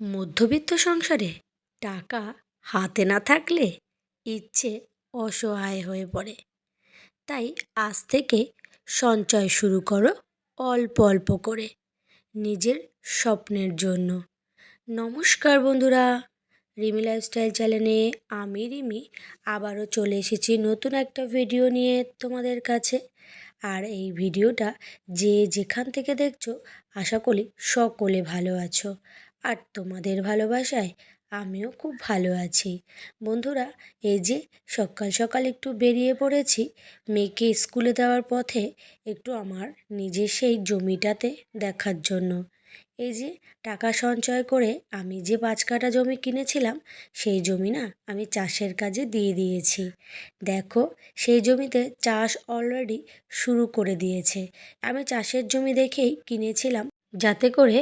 মধ্যবিত্ত সংসারে টাকা হাতে না থাকলে ইচ্ছে অসহায় হয়ে পড়ে। তাই আজ থেকে সঞ্চয় শুরু করো অল্প অল্প করে নিজের স্বপ্নের জন্য। নমস্কার বন্ধুরা, রিমি লাইফস্টাইল চ্যানেলে আমি রিমি আবারও চলে এসেছি নতুন একটা ভিডিও নিয়ে তোমাদের কাছে। আর এই ভিডিওটা যে যেখান থেকে দেখছ, আশা করি সকলে ভালো আছো। আর তোমাদের ভালোবাসায় আমিও খুব ভালো আছি। বন্ধুরা, এই যে সকাল সকাল একটু বেরিয়ে পড়েছি, মেয়েকে স্কুলে দেওয়ার পথে একটু আমার নিজের সেই জমিটাতে দেখার জন্য। এই যে টাকা সঞ্চয় করে আমি যে পাঁচ কাঠা জমি কিনেছিলাম, সেই জমি না আমি চাষের কাজে দিয়ে দিয়েছি। দেখো, সেই জমিতে চাষ অলরেডি শুরু করে দিয়েছে। আমি চাষের জমি দেখেই কিনেছিলাম, যাতে করে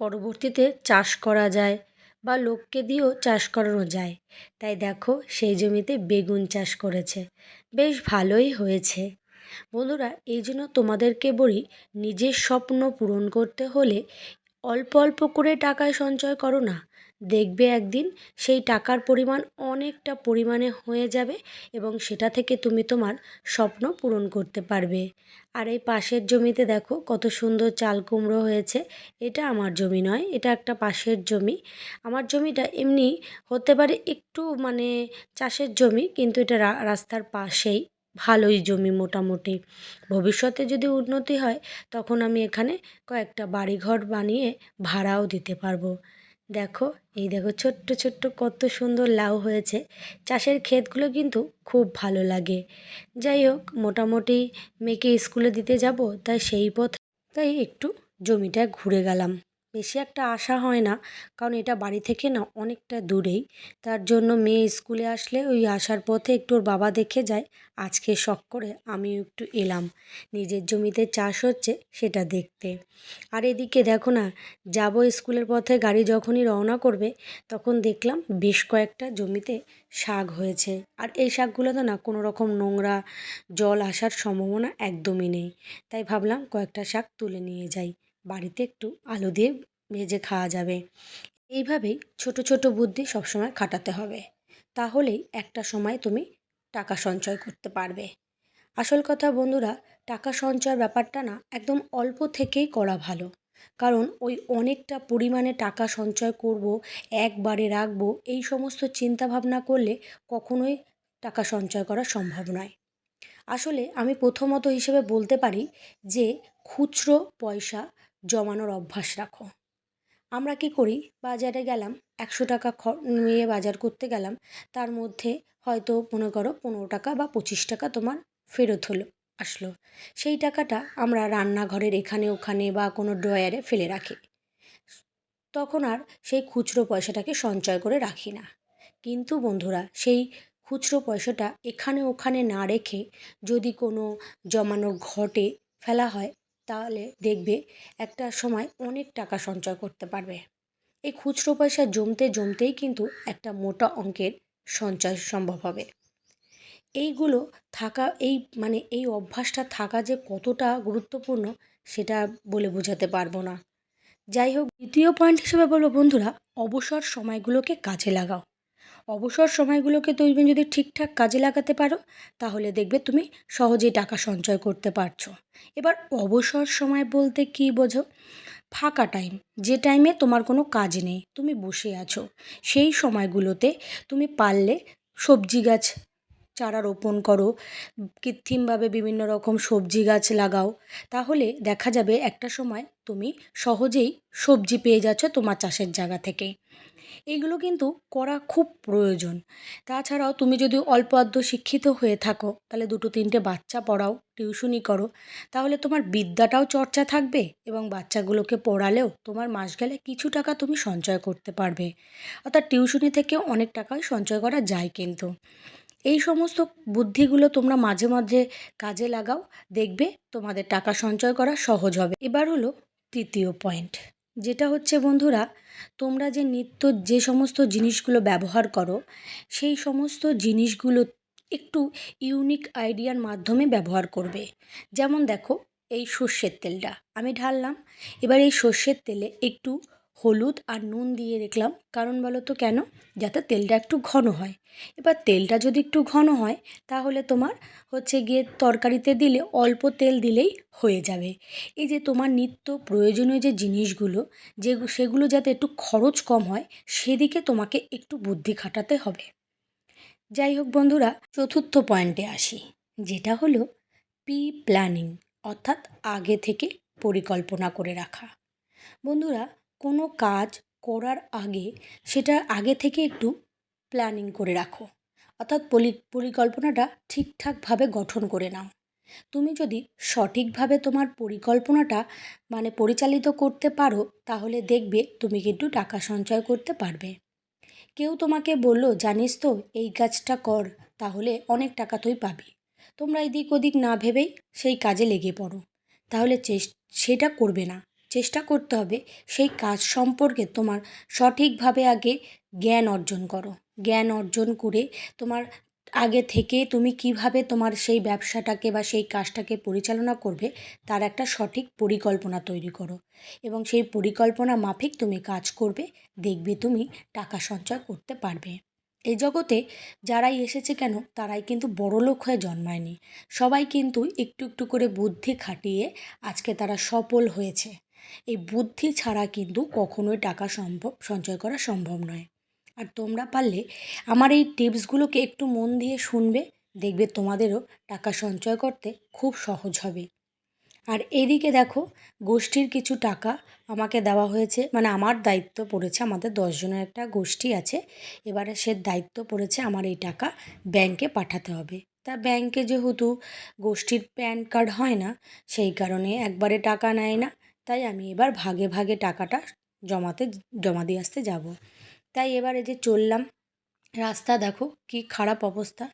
পরবর্তীতে চাষ করা যায় বা লোককে দিয়েও চাষ করানো যায়। তাই দেখো, সেই জমিতে বেগুন চাষ করেছে। বেশ ভালোই হয়েছে। বন্ধুরা, এই জন্য তোমাদেরকে বলি, নিজের স্বপ্ন পূরণ করতে হলে অল্প অল্প করে টাকা সঞ্চয় করো না। দেখবে একদিন সেই টাকার পরিমাণ অনেকটা পরিমাণে হয়ে যাবে এবং সেটা থেকে তুমি তোমার স্বপ্ন পূরণ করতে পারবে। আর এই পাশের জমিতে দেখো কত সুন্দর চাল কুমড়ো হয়েছে। এটা আমার জমি নয়, এটা একটা পাশের জমি। আমার জমিটা এমনি হতে পারে একটু মানে চাষের জমি কিন্তু এটা রাস্তার পাশেই ভালোই জমি মোটামুটি। ভবিষ্যতে যদি উন্নতি হয় তখন আমি এখানে কয়েকটা বাড়িঘর বানিয়ে ভাড়াও দিতে পারব। দেখো, এই দেখো ছোট্ট ছোট্ট কত সুন্দর লাউ হয়েছে। চাষের ক্ষেতগুলো কিন্তু খুব ভালো লাগে। যাই হোক, মোটামুটি মেয়েকে স্কুলে দিতে যাব, তাই সেই পথ, তাই একটু জমিটা ঘুরে গেলাম। বেশি একটা আসা হয় না। কারণ এটা বাড়ি থেকে না অনেকটা দূরেই। তার জন্য মেয়ে স্কুলে আসলে ওই আসার পথে একটু ওর বাবা দেখে যায়। আজকে শখ করে আমিও একটু এলাম। নিজের জমিতে চাষ হচ্ছে সেটা দেখতে। আর এদিকে দেখো না, যাব স্কুলের পথে গাড়ি যখনই রওনা করবে, তখন দেখলাম বেশ কয়েকটা জমিতে শাক হয়েছে। আর এই শাকগুলোতে না কোনো রকম নোংরা জল আসার সম্ভাবনা একদমই নেই। তাই ভাবলাম কয়েকটা শাক তুলে নিয়ে যাই। বাড়িতে একটু আলু দিয়ে ভেজে খাওয়া যাবে। এইভাবেই ছোট ছোট বুদ্ধি সবসময় খাটাতে হবে। তাহলেই একটা সময় তুমি টাকা সঞ্চয় করতে পারবে। আসল কথা বন্ধুরা, টাকা সঞ্চয়ের ব্যাপারটা না একদম অল্প থেকেই করা ভালো। কারণ ওই অনেকটা পরিমাণে টাকা সঞ্চয় করব, একবারে রাখব, এই সমস্ত চিন্তা ভাবনা করলে কখনোই টাকা সঞ্চয় করা সম্ভব নয়। আসলে আমি প্রথমত হিসেবে বলতে পারি যে, খুচরো পয়সা জমানোর অভ্যাস রাখো। আমরা কি করি? বাজারে গেলাম, একশো টাকা খ নিয়ে বাজার করতে গেলাম, তার মধ্যে হয়তো মনে করো পনেরো টাকা বা পঁচিশ টাকা তোমার ফেরত হলো, আসলো। সেই টাকাটা আমরা রান্নাঘরের এখানে ওখানে বা কোনো ড্রয়ারে ফেলে রাখি। তখন আর সেই খুচরো পয়সাটাকে সঞ্চয় করে রাখি না। কিন্তু বন্ধুরা, সেই খুচরো পয়সাটা এখানে ওখানে না রেখে যদি কোনো জমানোর ঘটে, ফেলা হয় তাহলে দেখবে একটা সময় অনেক টাকা সঞ্চয় করতে পারবে। এই খুচরো পয়সা জমতে জমতেই কিন্তু একটা মোটা অঙ্কের সঞ্চয় সম্ভব হবে। এইগুলো থাকা, এই মানে এই অভ্যাসটা থাকা যে কতটা গুরুত্বপূর্ণ সেটা বলে বোঝাতে পারব না। যাই হোক, দ্বিতীয় পয়েন্ট হিসেবে বলব বন্ধুরা, অবসর সময়গুলোকে কাজে লাগাও। অবসর সময়গুলোকে তুমি যদি ঠিকঠাক কাজে লাগাতে পারো, তাহলে দেখবে তুমি সহজেই টাকা সঞ্চয় করতে পারছ। এবার অবসর সময় বলতে কি বোঝো? ফাঁকা টাইম যে টাইমে তোমার কোনো কাজ নেই, তুমি বসে আছো, সেই সময়গুলোতে তুমি পারলে সবজি গাছ চারা রোপণ করো, কৃত্রিমভাবে বিভিন্ন রকম সবজি গাছ লাগাও, তাহলে দেখা যাবে একটা সময় তুমি সহজেই সবজি পেয়ে যাচ্ছ তোমার চাষের জায়গা থেকে। এইগুলো কিন্তু করা খুব প্রয়োজন। তাছাড়াও তুমি যদি অল্প আধটু শিক্ষিত হয়ে থাকো, তাহলে দুটো তিনটে বাচ্চা পড়াও টিউশনি করো, তাহলে তোমার বিদ্যাটাও চর্চা থাকবে এবং বাচ্চাগুলোকে পড়ালেও তোমার মাস গেলে কিছু টাকা তুমি সঞ্চয় করতে পারবে। অর্থাৎ টিউশনি থেকে অনেক টাকাই সঞ্চয় করা যায় কিন্তু। এই সমস্ত বুদ্ধিগুলো তোমরা মাঝে মাঝে কাজে লাগাও, দেখবে তোমাদের টাকা সঞ্চয় করা সহজ হবে। এবার হলো তৃতীয় পয়েন্ট যেটা হচ্ছে বন্ধুরা, তোমরা যে নিত্য যে সমস্ত জিনিসগুলো ব্যবহার করো, সেই সমস্ত জিনিসগুলো একটু ইউনিক আইডিয়ার মাধ্যমে ব্যবহার করবে। যেমন দেখো, এই সর্ষের তেলটা আমি ঢাললাম, এবার এই সর্ষের তেলে একটু হলুদ আর নুন দিয়ে রাখলাম কারণ বলো তো কেন? যাতে তেলটা একটু ঘন হয়। এবার তেলটা যদি একটু ঘন হয়, তাহলে তোমার হচ্ছে গিয়ে তরকারিতে দিলে অল্প তেল দিলেই হয়ে যাবে। এই যে তোমার নিত্য প্রয়োজনীয় যে জিনিসগুলো, যে সেগুলো যাতে একটু খরচ কম হয়, সেদিকে তোমাকে একটু বুদ্ধি খাটাতে হবে। যাই হোক বন্ধুরা, চতুর্থ পয়েন্টে আসি, যেটা হলো প্রি প্ল্যানিং, অর্থাৎ আগে থেকে পরিকল্পনা করে রাখা। বন্ধুরা কোনো কাজ করার আগে সেটা আগে থেকে একটু প্ল্যানিং করে রাখো। অর্থাৎ পলি, পরিকল্পনাটা ঠিকঠাকভাবে গঠন করে নাও। তুমি যদি সঠিকভাবে তোমার পরিকল্পনাটা মানে পরিচালিত করতে পারো, তাহলে দেখবে তুমি কিন্তু টাকা সঞ্চয় করতে পারবে। কেউ তোমাকে বলল, জানিস তো, এই কাজটা কর, তাহলে অনেক টাকা তুই পাবি। তোমরা এদিক ওদিক না ভেবেই সেই কাজে লেগে পড়ো। তাহলে সেটা করবে না। চেষ্টা করতে হবে সেই কাজ সম্পর্কে তোমার সঠিকভাবে আগে জ্ঞান অর্জন করো। জ্ঞান অর্জন করে তোমার আগে থেকে তুমি কীভাবে তোমার সেই ব্যবসাটাকে বা সেই কাজটাকে পরিচালনা করবে তার একটা সঠিক পরিকল্পনা তৈরি করো এবং সেই পরিকল্পনা মাফিক তুমি কাজ করবে, দেখবে তুমি টাকা সঞ্চয় করতে পারবে। এই জগতে যারাই এসেছে কেন তারাই কিন্তু বড়লোক হয়ে জন্মায়নি। সবাই কিন্তু একটু একটু করে বুদ্ধি খাটিয়ে আজকে তারা সফল হয়েছে। এই বুদ্ধি ছাড়া কিন্তু কখনোই টাকা সম্ভব, সঞ্চয় করা সম্ভব নয়। আর তোমরা পারলে আমার এই টিপসগুলোকে একটু মন দিয়ে শুনবে, দেখবে তোমাদেরও টাকা সঞ্চয় করতে খুব সহজ হবে। আর এদিকে দেখো, গোষ্ঠীর কিছু টাকা আমাকে দেওয়া হয়েছে মানে আমার দায়িত্ব পড়েছে, আমাদের দশজনের একটা গোষ্ঠী আছে, এবারে সে দায়িত্ব পড়েছে আমার এই টাকা ব্যাংকে পাঠাতে হবে। তা ব্যাংকে যেহেতু গোষ্ঠীর প্যান কার্ড হয় না, সেই কারণে একবারে টাকা নেয় না তাই আমি এবার ভাগে ভাগে টাকাটা জমাতে, জমা দিয়ে আসতে যাব। তাই এবার এবারে যে চললাম, রাস্তা দেখো কি খারাপ অবস্থা।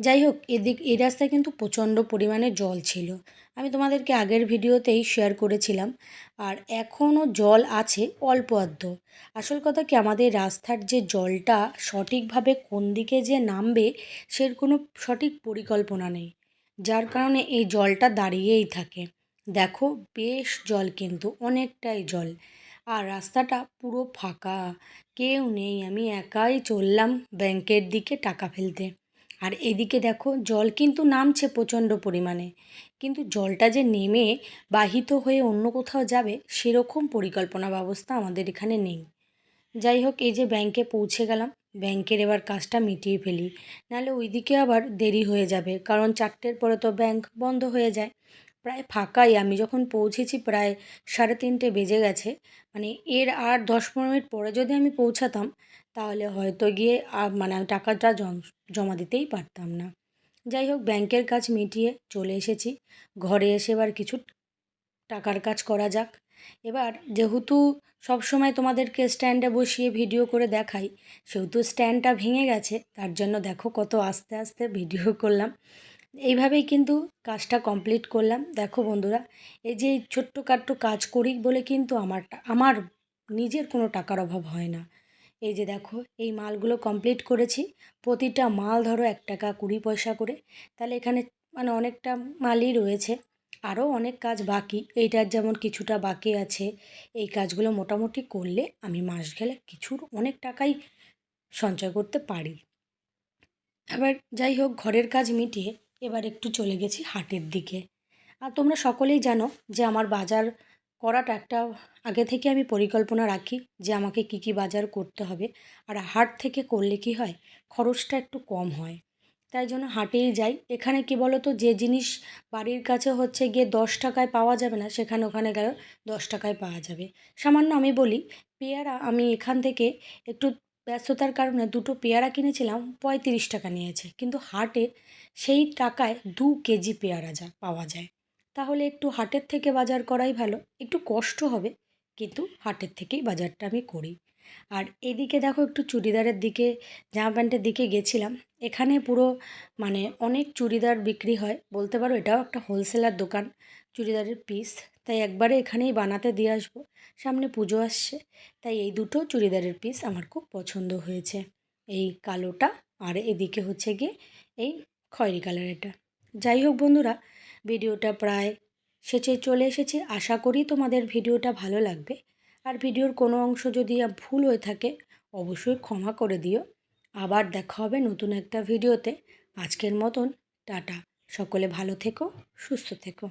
যাই হোক, এদিক, এই রাস্তায় কিন্তু প্রচণ্ড পরিমাণে জল ছিল। আমি তোমাদেরকে আগের ভিডিওতেই শেয়ার করেছিলাম। আর এখনও জল আছে অল্প আধ। আসল কথা কি, আমাদের রাস্তার যে জলটা সঠিকভাবে কোন দিকে যে নামবে, সের কোনো সঠিক পরিকল্পনা নেই। যার কারণে এই জলটা দাঁড়িয়েই থাকে। দেখো বেশ জল কিন্তু, অনেকটাই জল। আর রাস্তাটা পুরো ফাঁকা। কেউ নেই, আমি একাই চললাম ব্যাংকের দিকে টাকা ফেলতে। আর এদিকে দেখো জল কিন্তু নামছে প্রচণ্ড পরিমাণে। কিন্তু জলটা যে নেমে বাহিত হয়ে অন্য কোথাও যাবে, সেরকম পরিকল্পনা ব্যবস্থা আমাদের এখানে নেই। যাই হোক, এই যে ব্যাংকে পৌঁছে গেলাম। ব্যাংকের এবার কাজটা মিটিয়ে ফেলি। নাহলে ওইদিকে আবার দেরি হয়ে যাবে, কারণ চারটের পরে তো ব্যাংক বন্ধ হয়ে যায়। প্রায় ফাঁকাই। আমি যখন পৌঁছেছি প্রায় সাড়ে তিনটে বেজে গেছে। মানে এর আর দশ পনেরো মিনিট পরে যদি আমি পৌঁছাতাম, তাহলে হয়তো গিয়ে আর মানে আমি টাকাটা জমা দিতেই পারতাম না। যাই হোক, ব্যাংকের কাজ মিটিয়ে চলে এসেছি। ঘরে এসে এবার কিছু টাকার কাজ করা যাক। এবার যেহেতু সবসময় তোমাদেরকে স্ট্যান্ডে বসিয়ে ভিডিও করে দেখাই, সেহেতু স্ট্যান্ডটা ভেঙে গেছে, তার জন্য দেখো কত আস্তে আস্তে ভিডিও করলাম। এইভাবেই কিন্তু কাজটা কমপ্লিট করলাম। দেখো বন্ধুরা, এই যে এই ছোট্ট ছোট্টখাট্টো কাজ করি বলে কিন্তু আমার আমার নিজের কোনো টাকার অভাব হয় না। এই যে দেখো, এই মালগুলো কমপ্লিট করেছি। প্রতিটা মাল ধরো এক টাকা কুড়ি পয়সা করে। তাহলে এখানে মানে অনেকটা মালই রয়েছে। আরও অনেক কাজ বাকি। এইটার যেমন কিছুটা বাকি আছে, এই কাজগুলো মোটামুটি করলে আমি মাস গেলে কিছুর অনেক টাকাই সঞ্চয় করতে পারি। এবার যাই হোক, ঘরের কাজ মিটিয়ে এবার একটু চলে গেছি হাটের দিকে। আর তোমরা সকলেই জানো যে আমার বাজার করাটা একটা আগে থেকে আমি পরিকল্পনা রাখি যে আমাকে কী কী বাজার করতে হবে। আর হাট থেকে করলে কি হয়? খরচটা একটু কম হয়। তাই জন্য হাটেই যাই। এখানে কি বলো তো যে জিনিস বাড়ির কাছে হচ্ছে গিয়ে দশ টাকায় পাওয়া যাবে না, সেখানে ওখানে গেলে দশ টাকায় পাওয়া যাবে। সামান্য আমি বলি, পেয়ারা আমি এখান থেকে একটু ব্যস্ততার কারণে দুটো পেয়ারা কিনেছিলাম, পঁয়ত্রিশ টাকা নিয়েছে। কিন্তু হাটে সেই টাকায় দু কেজি পেয়ারা যা পাওয়া যায়। তাহলে একটু হাটের থেকে বাজার করাই ভালো। একটু কষ্ট হবে, কিন্তু হাটের থেকেই বাজারটা আমি করি। আর এদিকে দেখো একটু চুড়িদারের দিকে, জামা প্যান্টের দিকে গেছিলাম। এখানে পুরো মানে অনেক চুড়িদার বিক্রি হয়। বলতে পারো এটাও একটা হোলসেলার দোকান, চুড়িদারের পিস তাই একবারে এখানেই বানাতে দিয়ে আসব। সামনে পুজো আসছে, তাই এই দুটো চুড়িদারের পিস আমার খুব পছন্দ হয়েছে। এই কালোটা আর এদিকে হচ্ছে গিয়ে এই খয়েরি কালারেরটা যাই হোক বন্ধুরা, ভিডিওটা প্রায় শেষে চলে এসেছে। আশা করি তোমাদের ভিডিওটা ভালো লাগবে। আর ভিডিওর কোনো অংশ যদি ভুল হয়ে থাকে, অবশ্যই ক্ষমা করে দিও। আবার দেখা হবে নতুন একটা ভিডিওতে। আজকের মতন, টাটা। সকলে ভালো থেকো, সুস্থ থেকো।